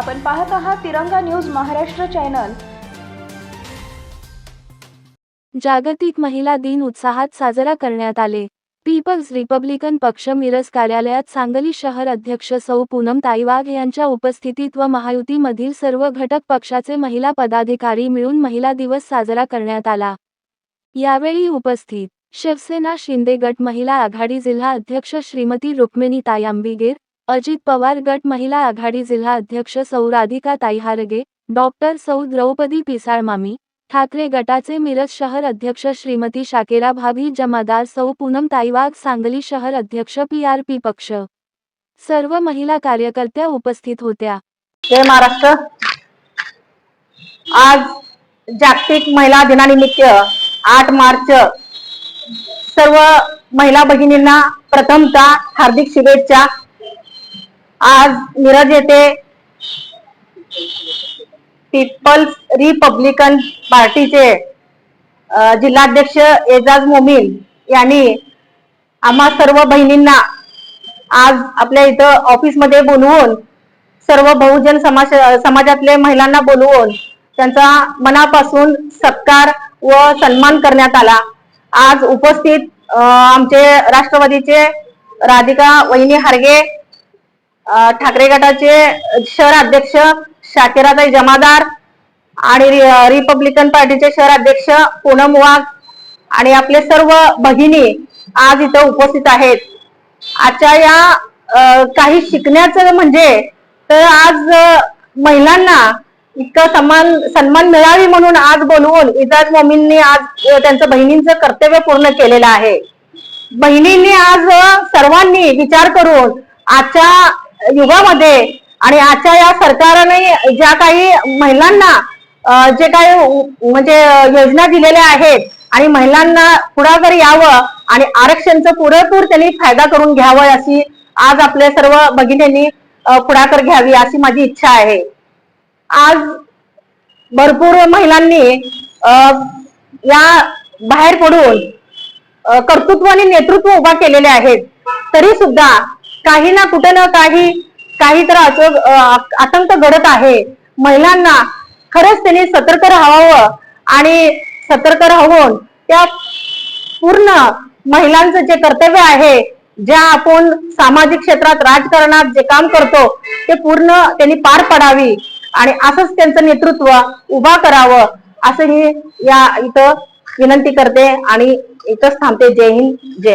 पाहत आहात तिरंगा न्यूज महाराष्ट्र चॅनल. जागतिक महिला दिन उत्साहात साजरा करण्यात आले. पीपल्स रिपब्लिकन पक्ष मिरज कार्यालयात सांगली शहर अध्यक्ष सौ पूनम ताईवाघ यांच्या उपस्थितीत व महायुतीमधील सर्व घटक पक्षाचे महिला पदाधिकारी मिळून महिला दिवस साजरा करण्यात आला. यावेळी उपस्थित शिवसेना शिंदे गट महिला आघाडी जिल्हा अध्यक्ष श्रीमती रुक्मिणी तायांबिगेर अजित पवार गट महिला आघाडी जिल्हा अध्यक्ष सौ राधिका ताईहारगे डॉक्टर सौ द्रौपदी पिसाळ मामी ठाकरे गटाचे मिरज शहर अध्यक्ष श्रीमती शाकेरा भाभी जमादार सौ पूनम ताईवाग सांगली शहर अध्यक्ष पी आर पी पक्ष. सर्व महिला कार्यकर्त्या उपस्थित होत्या. जय महाराष्ट्र. आज जागतिक महिला दिनानिमित्त आठ मार्च सर्व महिला भगिनींना प्रथमतः हार्दिक शुभेच्छा. आज मिरज येथे पीपल्स रिपब्लिकन पार्टीचे जिल्हाध्यक्ष एजाज मोमीन यांनी आम्हा सर्व बहिणींना आज आपल्या इथं ऑफिसमध्ये बोलवून सर्व बहुजन समाज समाजातले महिलांना बोलवून त्यांचा मनापासून सत्कार व सन्मान करण्यात आला. आज उपस्थित आमचे राष्ट्रवादीचे राधिका वहिनी हारगे ठाकरे गटाचे शहर अध्यक्ष शाकिराताई जमादार आणि रिपब्लिकन पार्टीचे शहर अध्यक्ष पूनम वाघ आणि आपले सर्व भगिनी आज इथं उपस्थित आहेत. आजच्या या काही शिकण्याचं म्हणजे तर आज महिलांना इतकं सन्मान सन्मान मिळावी म्हणून आज बोलवून इजाज मोमींनी आज त्यांचं बहिणींचं कर्तव्य पूर्ण केलेलं आहे. बहिणींनी आज सर्वांनी विचार करून आजच्या युगामध्ये आणि आजच्या या सरकारने ज्या काही महिलांना जे काही म्हणजे योजना दिलेल्या आहेत आणि महिलांना पुढाकार यावं आणि आरक्षणचं पुरेपूर त्यांनी फायदा करून घ्यावं अशी आज आपल्या सर्व भगिनींनी पुढाकार घ्यावी अशी माझी इच्छा आहे. आज भरपूर महिलांनी या बाहेर पडून कर्तृत्व आणि नेतृत्व उभा केलेले आहेत. तरी सुद्धा काही ना कुठे ना काही काही तर असं आतंक घडत आहे. महिलांना खरंच त्यांनी सतर्क राहावं आणि सतर्क राहून त्या पूर्ण महिलांचं जे कर्तव्य आहे ज्या आपण सामाजिक क्षेत्रात राजकारणात जे काम करतो ते पूर्ण त्यांनी पार पडावी आणि असंच त्यांचं नेतृत्व उभा करावं असंही या इथं विनंती करते आणि इथंच थांबते. जय हिंद जय